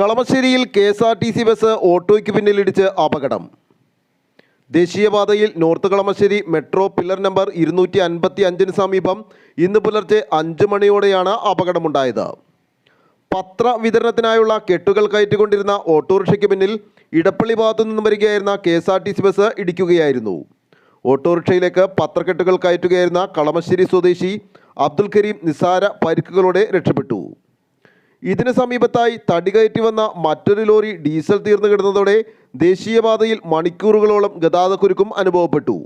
കളമശ്ശേരിയിൽ K S R T C bus ഓട്ടോയ്ക്ക് പിന്നിലിടിച്ച് അപകടം. ദേശീയപാതയിൽ north Kalamassery metro pillar number ഇരുന്നൂറ്റി അൻപത്തി അഞ്ചിന് സമീപം ഇന്ന് പുലർച്ചെ അഞ്ച് മണിയോടെയാണ് അപകടമുണ്ടായത്. പത്ര വിതരണത്തിനായുള്ള കെട്ടുകൾ കയറ്റിക്കൊണ്ടിരുന്ന ഓട്ടോറിക്ഷയ്ക്ക് പിന്നിൽ ഇടപ്പള്ളി ഭാഗത്തു നിന്നും വരികയായിരുന്ന K S R T C bus ഇടിക്കുകയായിരുന്നു. ഓട്ടോറിക്ഷയിലേക്ക് പത്രക്കെട്ടുകൾ കയറ്റുകയായിരുന്ന കളമശ്ശേരി സ്വദേശി അബ്ദുൽ കരീം നിസാര പരിക്കുകളോടെ രക്ഷപ്പെട്ടു. ഇതിന് സമീപത്തായി തടി കയറ്റി വന്ന മറ്റൊരു ലോറി ഡീസൽ തീർന്നു കിടന്നതോടെ ദേശീയപാതയിൽ മണിക്കൂറുകളോളം ഗതാഗതക്കുരുക്കും അനുഭവപ്പെട്ടു.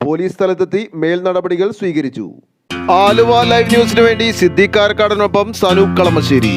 പോലീസ് സ്ഥലത്തെത്തി മേൽ നടപടികൾ സ്വീകരിച്ചു. ആലുവ ലൈവ് ന്യൂസിനു വേണ്ടി സിദ്ദീഖ് സനൂപ് കളമശ്ശേരി.